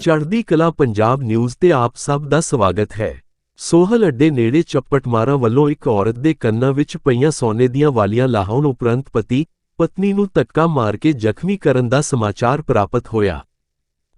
ਚੜ੍ਹਦੀ ਕਲਾ ਪੰਜਾਬ ਨਿਊਜ਼ ਤੇ ਆਪ ਸਭ ਦਾ ਸਵਾਗਤ ਹੈ। ਸੋਹਲ ਅੱਡੇ ਨੇੜੇ ਚੱਪਟਮਾਰਾਂ ਵੱਲੋਂ ਇੱਕ ਔਰਤ ਦੇ ਕੰਨਾਂ ਵਿੱਚ ਪਈਆਂ ਸੋਨੇ ਦੀਆਂ ਵਾਲੀਆਂ ਲਾਹੁਣ ਉਪਰੰਤ ਪਤੀ, ਪਤਨੀ ਨੂੰ ਧੱਕਾ ਮਾਰ ਕੇ ਜ਼ਖਮੀ ਕਰਨ ਦਾ ਸਮਾਚਾਰ ਪ੍ਰਾਪਤ ਹੋਇਆ।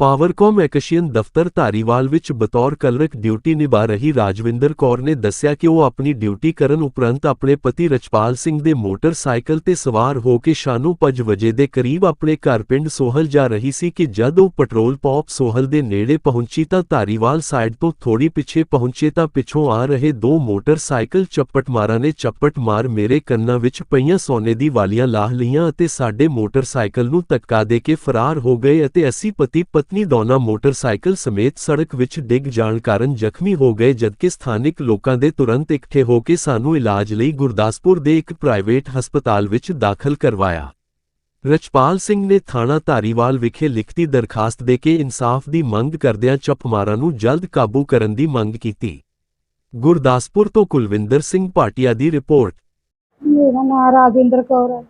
ਪਾਵਰਕੌਮ ਐਕਸੀਅਨ ਦਫ਼ਤਰ ਧਾਰੀਵਾਲ ਵਿੱਚ ਬਤੌਰ ਕਲਰਕ ਡਿਊਟੀ ਨਿਭਾ ਰਹੀ ਰਾਜਵਿੰਦਰ ਕੌਰ ਨੇ ਦੱਸਿਆ ਕਿ ਉਹ ਆਪਣੀ ਡਿਊਟੀ ਕਰਨ ਉਪਰੰਤ ਆਪਣੇ ਪਤੀ ਰਚਪਾਲ ਸਿੰਘ ਦੇ ਮੋਟਰਸਾਈਕਲ ਤੇ ਸਵਾਰ ਹੋ ਕੇ ਸ਼ਾਨੂ 5 ਵਜੇ ਦੇ ਕਰੀਬ ਆਪਣੇ ਘਰ ਪਿੰਡ ਸੋਹਲ ਜਾ ਰਹੀ ਸੀ ਕਿ ਜਦ ਉਹ ਪੈਟਰੋਲ ਪੰਪ ਸੋਹਲ ਦੇ ਨੇੜੇ ਪਹੁੰਚੀ ਤਾਂ ਧਾਰੀਵਾਲ ਸਾਈਡ ਤੋਂ ਥੋੜੀ ਪਿੱਛੇ ਪਹੁੰਚੇ ਤਾਂ ਪਿੱਛੋਂ ਆ ਰਹੇ ਦੋ ਮੋਟਰਸਾਈਕਲ ਚੱਪਟਮਾਰਾਂ ਨੇ ਚੱਪਟ ਮਾਰ ਮੇਰੇ ਕੰਨਾਂ ਵਿੱਚ ਪਈਆਂ ਸੋਨੇ ਦੀ ਵਾਲੀਆਂ ਲਾਹ ਲਈਆਂ ਅਤੇ ਸਾਡੇ ਮੋਟਰਸਾਈਕਲ ਨੂੰ ਧੱਕਾ ਦੇ ਕੇ ਫਰਾਰ ਹੋ ਗਏ ਅਤੇ ਅਸੀਂ ਪਤੀ ਪਤਨੀ ਦੋਨਾਂ ਮੋਟਰਸਾਈਕਲ ਸਮੇਤ ਸੜਕ ਵਿੱਚ ਡਿੱਗ ਜਾਣ ਕਾਰਨ ਜ਼ਖਮੀ ਹੋ ਗਏ ਜਦਕਿ ਸਥਾਨਿਕ ਲੋਕਾਂ ਦੇ ਤੁਰੰਤ ਇਕੱਠੇ ਹੋ ਕੇ ਸਾਨੂੰ ਇਲਾਜ ਲਈ ਗੁਰਦਾਸਪੁਰ ਦੇ ਇੱਕ ਪ੍ਰਾਈਵੇਟ ਹਸਪਤਾਲ ਵਿੱਚ ਦਾਖਲ ਕਰਵਾਇਆ। ਰਚਪਾਲ ਸਿੰਘ ਨੇ ਥਾਣਾ ਧਾਰੀਵਾਲ ਵਿਖੇ ਲਿਖਤੀ ਦਰਖਾਸਤ ਦੇ ਕੇ ਇਨਸਾਫ ਦੀ ਮੰਗ ਕਰਦਿਆਂ ਚੱਪਮਾਰਾਂ ਨੂੰ ਜਲਦ ਕਾਬੂ ਕਰਨ ਦੀ ਮੰਗ ਕੀਤੀ। ਗੁਰਦਾਸਪੁਰ ਤੋਂ ਕੁਲਵਿੰਦਰ ਸਿੰਘ ਭਾਟੀਆ ਦੀ ਰਿਪੋਰਟ। ਮੇਰਾ ਨਾਮ ਰਾਜਿੰਦਰ ਕੌਰ ਹੈ।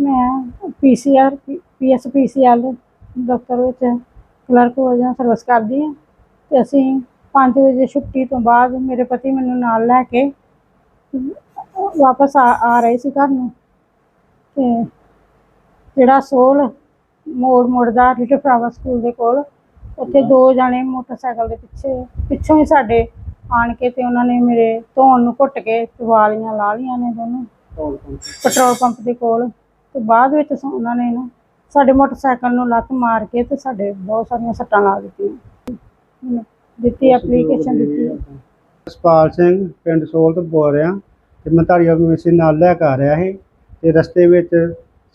ਮੈਂ ਪੀਸੀਆਰ ਪੀਐਸਪੀਸੀਐਲ ਦਫ਼ਤਰ ਵਿੱਚ ਕਲਰਕ ਵਜੋਂ ਸਰਵਿਸ ਕਰਦੀ ਹਾਂ ਤੇ ਅਸੀਂ 5 ਵਜੇ ਛੁੱਟੀ ਤੋਂ ਬਾਅਦ ਮੇਰੇ ਪਤੀ ਮੈਨੂੰ ਨਾਲ ਲੈ ਕੇ ਵਾਪਸ ਆ ਰਹੇ ਸੀ ਘਰ ਨੂੰ। ਤੇ ਜਿਹੜਾ ਸੋਲ ਮੋੜ ਮੁੜਦਾ ਲਿਟਲ ਫਲਾਵਰ ਸਕੂਲ ਦੇ ਕੋਲ ਉੱਥੇ ਦੋ ਜਾਣੇ ਮੋਟਰਸਾਈਕਲ ਦੇ ਪਿੱਛੇ ਪਿੱਛੋਂ ਹੀ ਸਾਡੇ ਆਣ ਕੇ ਤੇ ਉਹਨਾਂ ਨੇ ਮੇਰੇ ਧੌਣ ਨੂੰ ਘੁੱਟ ਕੇ ਵਾਲੀਆਂ ਲਾ ਲਈਆਂ ਨੇ ਦੋਨੋਂ। ਪੈਟਰੋਲ ਪੰਪ ਦੇ ਕੋਲ ਤੇ ਬਾਅਦ ਵਿੱਚ ਉਹਨਾਂ ਨੇ ਨਾ ਸਾਡੇ ਮੋਟਰਸਾਈਕਲ ਨੂੰ ਲੱਤ ਮਾਰ ਕੇ ਤੇ ਸਾਡੇ ਬਹੁਤ ਸਾਰੀਆਂ ਸੱਟਾਂ ਲਾ ਦਿੱਤੀਆਂ। ਦਿੱਤੀ ਐਪਲੀਕੇਸ਼ਨ ਦਿੱਤੀ। ਹੈ। ਜਸਪਾਲ ਸਿੰਘ ਪਿੰਡ ਸੋਲ ਤੋਂ ਬੋਲ ਰਿਹਾ ਤੇ ਮੈਂ ਧਾਰੀਵਾਲ ਨੂੰ ਇਸੇ ਨਾਲ ਲੈ ਕੇ ਆ ਰਿਹਾ ਸੀ ਤੇ ਰਸਤੇ ਵਿੱਚ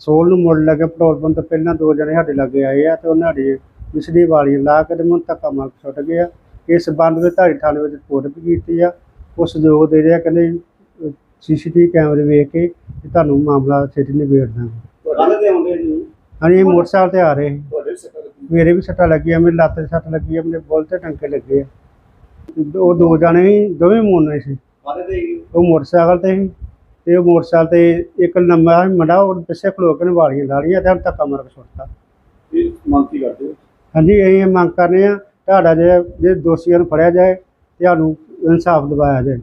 ਸੋਲ ਨੂੰ ਮੁੜ ਲੱਗੇ ਪੈਟਰੋਲ ਪੰਪ ਤੋਂ ਪਹਿਲਾਂ ਦੋ ਜਣੇ ਸਾਡੇ ਲੱਗੇ ਆਏ ਆ ਤੇ ਉਹਨਾਂ ਦੀ ਮਿਸਲੀ ਵਾਲੀ ਲਾ ਕੇ ਤੇ ਮੈਨੂੰ ਧੱਕਾ ਮਾਰ ਕੇ ਸੁੱਟ ਗਿਆ ਇਸ ਸੰਬੰਧ ਵਿੱਚ ਧਾਰੀ ਥਾਣੇ ਵਿੱਚ ਰਿਪੋਰਟ ਵੀ ਕੀਤੀ ਆ। ਉਸ ਸਹਿਯੋਗ ਦੇ ਰਿਹਾ ਕਹਿੰਦੇ ਸੀਸੀਟੀਵੀ ਕੈਮਰੇ ਵੇਖ ਕੇ ਤੁਹਾਨੂੰ ਮਾਮਲਾ ਛੇਤੀ ਨਿਬੇੜ ਦਾਂਗੇ ਹਾਂਜੀ ਮੋਟਰਸਾਈਕਲ ਤੇ ਆ ਰਹੇ ਸੀ। ਤੁਹਾਡੇ ਸੱਟਾਂ ਲੱਗੀ ਮੇਰੇ ਵੀ ਸੱਟਾਂ ਲੱਗੀਆਂ ਮੇਰੀ ਲੱਤ 'ਤੇ ਸੱਟ ਲੱਗੀ ਆ ਮੇਰੇ ਬੁੱਲ ਤੇ ਟੰਕੇ ਲੱਗੇ ਆ। ਉਹ ਦੋ ਜਣੇ ਸੀ ਦੋਵੇਂ ਮੋਨੇ ਸੀ। ਕਾਹਦੇ ਤੇ ਜੀ? ਉਹ ਮੋਟਰਸਾਈਕਲ ਤੇ ਸੀ ਤੇ ਉਹ ਮੋਟਰਸਾਈਕਲ ਤੇ ਇੱਕ ਲੰਮਾ ਮੁੰਡਾ ਉਹ ਪਿੱਛੇ ਖਲੋ ਕੇ ਨੇ ਵਾਲੀਆਂ ਲਾੜੀਆਂ ਤੇ ਉਹਨੂੰ ਧੱਕਾ ਮਾਰ ਕੇ ਸੁੱਟਤਾ। ਇਹ ਮੰਗ ਕੀ ਕਰਦੇ ਹੋ? ਹਾਂਜੀ ਇਹ ਮੰਗ ਕਰਨੇ ਆ ਤੁਹਾਡਾ ਜੇ ਜੇ ਦੋਸ਼ੀਆਂ ਨੂੰ ਫੜਿਆ ਜਾਏ ਤੇ ਸਾਨੂੰ ਇਨਸਾਫ ਦਿਵਾਇਆ ਜਾਏ।